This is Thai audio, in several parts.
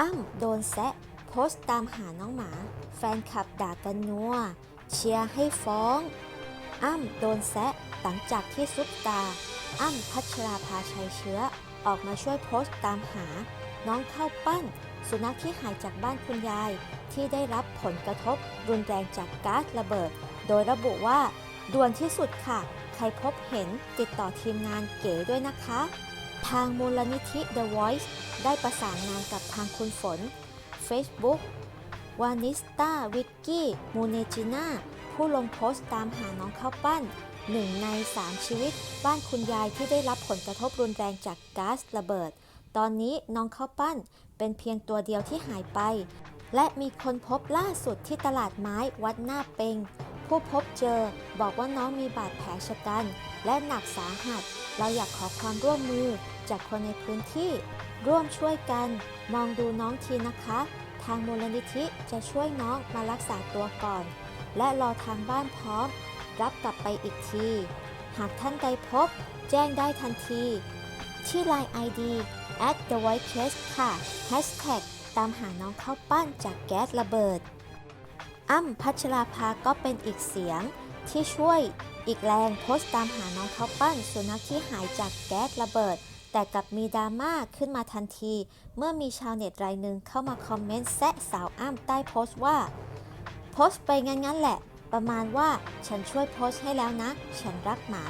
อ้ำโดนแซะโพสต์ตามหาน้องหมา แฟนคลับด่ากันนัว เชียร์ให้ฟ้อง อ้ำโดนแซะหลังจากที่ซุปตา อ้ำพัชราภาชัยเชื้อ ออกมาช่วยโพสต์ตามหา น้องเข้าปั้น สุนัขที่หายจากบ้านคุณยาย ที่ได้รับผลกระทบรุนแรงจากก๊าซระเบิด โดยระบุว่าด่วนที่สุดค่ะ ใครพบเห็นติดต่อทีมงานเก๋ด้วยนะคะ ทางมูลนิธิ The Voice ได้ประสานงานกับทางคุณฝน Facebook วานิสตาวิกกี้มูเนจิน่าผู้ลงโพสต์ตามหาน้องข้าวปั้นหนึ่งใน3ชีวิต บ้านคุณยายที่ได้รับผลกระทบรุนแรงจากก๊าซระเบิด ตอนนี้น้องข้าวปั้นเป็นเพียงตัวเดียวที่หายไป และมีคนพบล่าสุดที่ตลาดไม้วัดหน้าเปงผู้พบเจอบอกว่าน้องมีบาดแผลชะกัน และหนักสาหัส เราอยากขอความร่วมมือจากคนในพื้นที่ ร่วมช่วยกัน มองดูน้องทีนะคะ ทางมูลนิธิจะช่วยน้องมารักษาตัวก่อน และรอทางบ้านพร้อม รับกลับไปอีกที หากท่านใดพบ แจ้งได้ทันที ที่ Line ID at the white case ค่ะ Hashtag ตามหาน้องเข้าปั้นจากแก๊สระเบิด อ้ำพัชราภาก็เป็นอีกเสียงที่ช่วย อีกแรงโพสต์ตามหาน้องข้าวปั้นสุนัขที่หายจากแก๊สระเบิด แต่กลับมีดราม่าขึ้นมาทันที เมื่อมีชาวเน็ตรายหนึ่งเข้ามาคอมเมนต์แซะสาวอ้ำใต้โพสต์ว่า โพสต์ไปงั้นๆแหละ ประมาณว่าฉันช่วยโพสต์ให้แล้วนะ ฉันรักหมา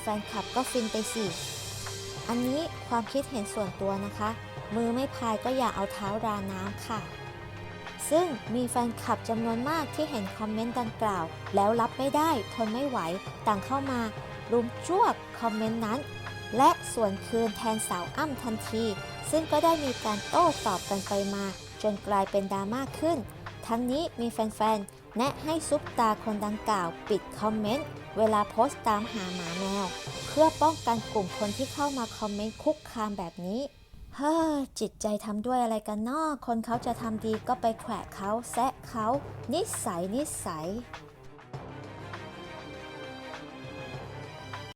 แฟนคลับก็ฟินไปสิอันนี้ความคิดเห็นส่วนตัวนะคะ มือไม่พายก็อย่าเอาเท้าราน้ำค่ะ ซึ่งมีแฟนคลับจำนวนมากที่เห็นคอมเมนต์ดังกล่าว แล้วรับไม่ได้ทนไม่ไหวต่างเข้ามารุมจวบคอมเมนต์นั้น และส่วนคืนแทนสาวอ้ำทันที ซึ่งก็ได้มีการโต้ตอบกันไปมา จนกลายเป็นดราม่าขึ้น ทั้งนี้มีแฟนๆ แนะให้ซุปตาคนดังกล่าว ปิดคอมเมนต์เวลาโพสต์ตามหาหมาแมว เพื่อป้องกันกลุ่มคนที่เข้ามาคอมเมนต์คุกคามแบบนี้ ฮ้จิตใจทำด้วยอะไรกันนอคนเขาจะทำดีก็ไปแขวะเขาแซะเขานิสัยนิสัย